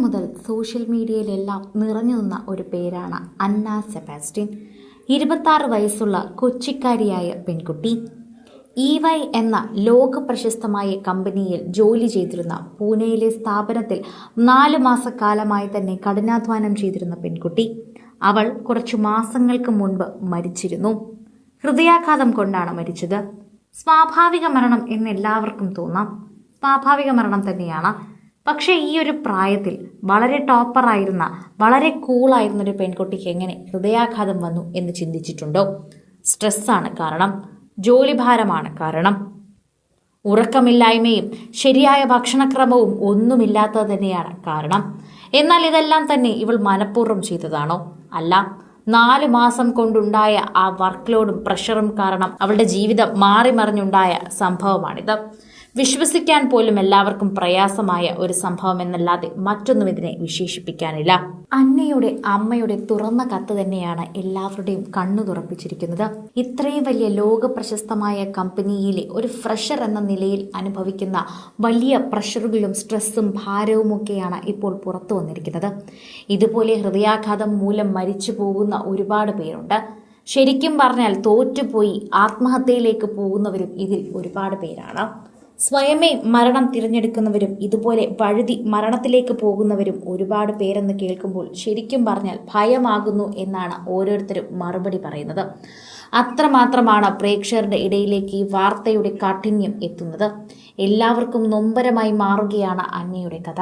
മുതൽ സോഷ്യൽ മീഡിയയിലെല്ലാം നിറഞ്ഞു നിന്ന ഒരു പേരാണ് അന്ന സെബാസ്റ്റ്യൻ. ഇരുപത്താറ് വയസ്സുള്ള കൊച്ചിക്കാരിയായ പെൺകുട്ടി. ഇ വൈ എന്ന ലോക പ്രശസ്തമായ കമ്പനിയിൽ ജോലി ചെയ്തിരുന്ന പൂനെയിലെ സ്ഥാപനത്തിൽ നാല് മാസക്കാലമായി തന്നെ കഠിനാധ്വാനം ചെയ്തിരുന്ന പെൺകുട്ടി. അവൾ കുറച്ചു മാസങ്ങൾക്ക് മുൻപ് മരിച്ചിരുന്നു. ഹൃദയാഘാതം കൊണ്ടാണ് മരിച്ചത്. സ്വാഭാവിക മരണം എന്ന് എല്ലാവർക്കും തോന്നാം. സ്വാഭാവിക മരണം തന്നെയാണ്. പക്ഷേ ഈ ഒരു പ്രായത്തിൽ വളരെ ടോപ്പറായിരുന്ന വളരെ കൂളായിരുന്ന ഒരു പെൺകുട്ടിക്ക് എങ്ങനെ ഹൃദയാഘാതം വന്നു എന്ന് ചിന്തിച്ചിട്ടുണ്ടോ? സ്ട്രെസ്സാണ് കാരണം. ജോലിഭാരമാണ് കാരണം. ഉറക്കമില്ലായ്മയും ശരിയായ ഭക്ഷണക്രമവും ഒന്നുമില്ലാത്തത് തന്നെയാണ് കാരണം. എന്നാൽ ഇതെല്ലാം തന്നെ ഇവൾ മനഃപൂർവം ചെയ്തതാണോ? അല്ല. നാല് മാസം കൊണ്ടുണ്ടായ ആ വർക്ക് ലോഡും പ്രഷറും കാരണം അവളുടെ ജീവിതം മാറി മറിഞ്ഞുണ്ടായ സംഭവമാണിത്. വിശ്വസിക്കാൻ പോലും എല്ലാവർക്കും പ്രയാസമായ ഒരു സംഭവം എന്നല്ലാതെ മറ്റൊന്നും ഇതിനെ വിശേഷിപ്പിക്കാനില്ല. അന്നയുടെ അമ്മയുടെ തുറന്ന കത്ത് തന്നെയാണ് എല്ലാവരുടെയും കണ്ണു തുറപ്പിച്ചിരിക്കുന്നത്. ഇത്രയും വലിയ ലോക പ്രശസ്തമായ കമ്പനിയിലെ ഒരു ഫ്രഷർ എന്ന നിലയിൽ അനുഭവിക്കുന്ന വലിയ പ്രഷറുകളും സ്ട്രെസ്സും ഭാരവുമൊക്കെയാണ് ഇപ്പോൾ പുറത്തു വന്നിരിക്കുന്നത്. ഇതുപോലെ ഹൃദയാഘാതം മൂലം മരിച്ചു പോകുന്ന ഒരുപാട് പേരുണ്ട്. ശരിക്കും പറഞ്ഞാൽ തോറ്റുപോയി ആത്മഹത്യയിലേക്ക് പോകുന്നവരും ഇതിൽ ഒരുപാട് പേരാണ്. സ്വയമേ മരണം തിരഞ്ഞെടുക്കുന്നവരും ഇതുപോലെ വഴുതി മരണത്തിലേക്ക് പോകുന്നവരും ഒരുപാട് പേരെന്ന് കേൾക്കുമ്പോൾ ശരിക്കും പറഞ്ഞാൽ ഭയമാകുന്നു എന്നാണ് ഓരോരുത്തരും മറുപടി പറയുന്നത്. അത്രമാത്രമാണ് പ്രേക്ഷകരുടെ ഇടയിലേക്ക് ഈ വാർത്തയുടെ കാഠിന്യം എത്തുന്നത്. എല്ലാവർക്കും നൊമ്പരമായി മാറുകയാണ് അന്നയുടെ കഥ.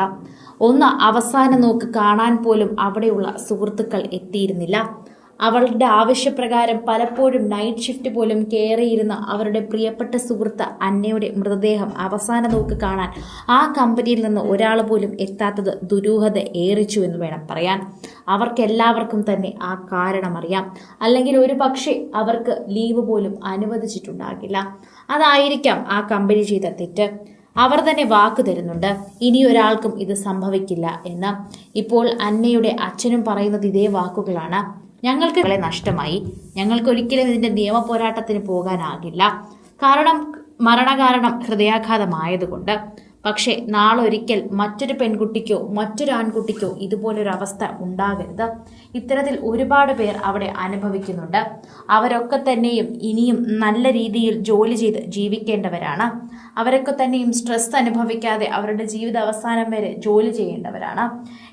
ഒന്ന് അവസാന നോക്ക് കാണാൻ പോലും അവിടെയുള്ള സുഹൃത്തുക്കൾ എത്തിയിരുന്നില്ല. അവളുടെ ആവശ്യപ്രകാരം പലപ്പോഴും നൈറ്റ് ഷിഫ്റ്റ് പോലും കയറിയിരുന്ന അവരുടെ പ്രിയപ്പെട്ട സുഹൃത്ത് അന്നയുടെ മൃതദേഹം അവസാന നോക്ക് കാണാൻ ആ കമ്പനിയിൽ നിന്ന് ഒരാൾ പോലും എത്താത്തത് ദുരൂഹത ഏറിച്ചു എന്ന് വേണം പറയാൻ. അവർക്കെല്ലാവർക്കും തന്നെ ആ കാരണം അറിയാം. അല്ലെങ്കിൽ ഒരു പക്ഷേ അവർക്ക് ലീവ് പോലും അനുവദിച്ചിട്ടുണ്ടാകില്ല. അതായിരിക്കാം ആ കമ്പനി ചെയ്ത തെറ്റ്. അവർ തന്നെ വാക്ക് തരുന്നുണ്ട്. ഇനി ഒരാൾക്കും ഇത് സംഭവിക്കില്ല എന്ന്. ഇപ്പോൾ അന്നയുടെ അച്ഛനും പറയുന്നത് ഇതേ വാക്കുകളാണ്. ഞങ്ങൾക്ക് വളരെ നഷ്ടമായി. ഞങ്ങൾക്ക് ഒരിക്കലും ഇതിന്റെ നിയമ പോരാട്ടത്തിന് പോകാനാകില്ല. കാരണം മരണകാരണം ഹൃദയാഘാതമായതുകൊണ്ട്. പക്ഷേ നാളൊരിക്കൽ മറ്റൊരു പെൺകുട്ടിക്കോ മറ്റൊരു ആൺകുട്ടിക്കോ ഇതുപോലൊരു അവസ്ഥ ഉണ്ടാകരുത്. ഇത്തരത്തിൽ ഒരുപാട് പേർ അവിടെ അനുഭവിക്കുന്നുണ്ട്. അവരൊക്കെ തന്നെയും ഇനിയും നല്ല രീതിയിൽ ജോലി ചെയ്ത് ജീവിക്കേണ്ടവരാണ്. അവരൊക്കെ തന്നെയും സ്ട്രെസ് അനുഭവിക്കാതെ അവരുടെ ജീവിത അവസാനം വരെ ജോലി ചെയ്യേണ്ടവരാണ്.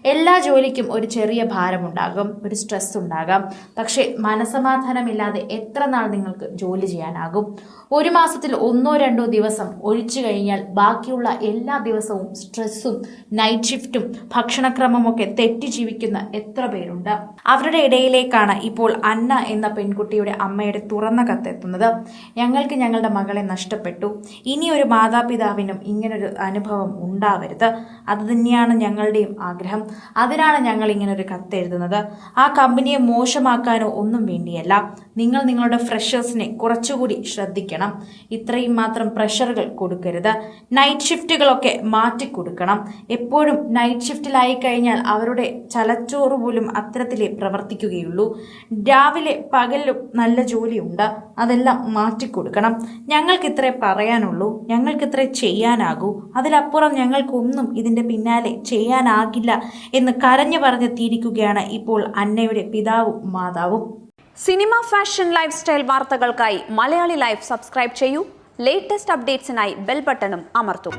എല്ലാ ജോലിക്കും ഒരു ചെറിയ ഭാരമുണ്ടാകും ഒരു സ്ട്രെസ് ഉണ്ടാകാം. പക്ഷേ മനസമാധാനമില്ലാതെ എത്ര നാൾ നിങ്ങൾക്ക് ജോലി ചെയ്യാനാകും? ഒരു മാസത്തിൽ ഒന്നോ രണ്ടോ ദിവസം ഒഴിച്ചു കഴിഞ്ഞാൽ ബാക്കിയുള്ള എല്ലാ ദിവസവും സ്ട്രെസ്സും നൈറ്റ് ഷിഫ്റ്റും ഭക്ഷണക്രമമൊക്കെ തെറ്റി ജീവിക്കുന്ന എത്ര പേരുണ്ട്? അവരുടെ ഇടയിലേക്കാണ് ഇപ്പോൾ അന്ന എന്ന പെൺകുട്ടിയുടെ അമ്മയുടെ തുറന്ന കത്തെത്തുന്നത്. ഞങ്ങൾക്ക് ഞങ്ങളുടെ മകളെ നഷ്ടപ്പെട്ടു. ഇനി ഒരു മാതാപിതാവിനും ഇങ്ങനൊരു അനുഭവം ഉണ്ടാവരുത്. അത് തന്നെയാണ് ഞങ്ങളുടെയും ആഗ്രഹം. അതിനാണ് ഞങ്ങൾ ഇങ്ങനൊരു കത്തെഴുതുന്നത്. ആ കമ്പനിയെ മോശമാക്കാനോ ഒന്നും വേണ്ടിയല്ല. നിങ്ങൾ നിങ്ങളുടെ ഫ്രഷേഴ്സിനെ കുറച്ചുകൂടി ശ്രദ്ധിക്കണം. ഇത്രയും മാത്രം പ്രഷറുകൾ കൊടുക്കരുത്. നൈറ്റ് ഷിഫ്റ്റുകളൊക്കെ മാറ്റി കൊടുക്കണം എപ്പോഴും നൈറ്റ് ഷിഫ്റ്റിലായി കഴിഞ്ഞാൽ അവരുടെ ചലച്ചോറ് പോലും അത്തരത്തിലേ പ്രവർത്തിക്കുകയുള്ളൂ. രാവിലെ പകലിലും നല്ല ജോലിയുണ്ട്. അതെല്ലാം മാറ്റിക്കൊടുക്കണം. ഞങ്ങൾക്കിത്രേ പറയാനുള്ളൂ. ഞങ്ങൾക്കിത്രേ ചെയ്യാനാകൂ. അതിലപ്പുറം ഞങ്ങൾക്കൊന്നും ഇതിന്റെ പിന്നാലെ ചെയ്യാനാകില്ല എന്ന് കരഞ്ഞു പറഞ്ഞെത്തിയിരിക്കുകയാണ് ഇപ്പോൾ അന്നയുടെ പിതാവും മാതാവും. സിനിമ ഫാഷൻ ലൈഫ് സ്റ്റൈൽ വാർത്തകൾക്കായി മലയാളി ലൈഫ് സബ്സ്ക്രൈബ് ചെയ്യൂ. ലേറ്റസ്റ്റ് അപ്ഡേറ്റ്സിനായി ബെൽ ബട്ടണും അമർത്തൂ.